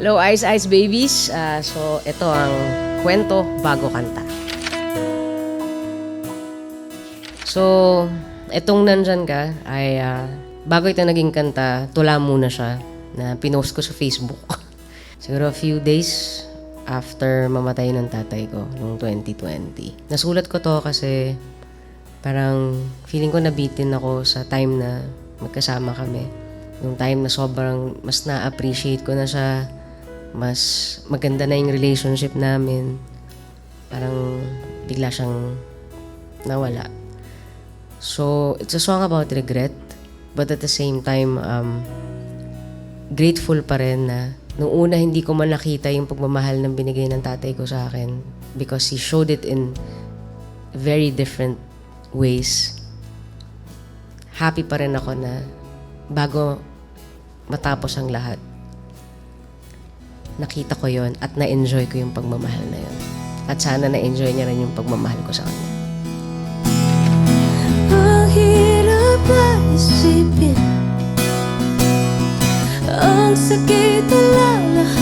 Hello, Ice Ice Babies. Ah, so, ito ang kwento bago kanta. So, itong nandyan ka ay ah, bago ito naging kanta, tula muna siya na pinost ko sa Facebook. Siguro a few days after mamatay ng tatay ko noong 2020. Nasulat ko to kasi parang feeling ko nabitin ako sa time na magkasama kami. Nung time na sobrang mas na-appreciate ko na siya, mas maganda na yung relationship namin. Parang bigla siyang nawala. So, it's a song about regret, but at the same time, um, grateful pa rin na nung una hindi ko man nakita yung pagmamahal ng binigay ng tatay ko sa akin because he showed it in very different ways. Happy pa rin ako na bago matapos ang lahat, nakita ko yon at na-enjoy ko yung pagmamahal na yon. At sana na-enjoy niya rin yung pagmamahal ko sa kanya. Ang hirap isipin Ang sakit alalahanin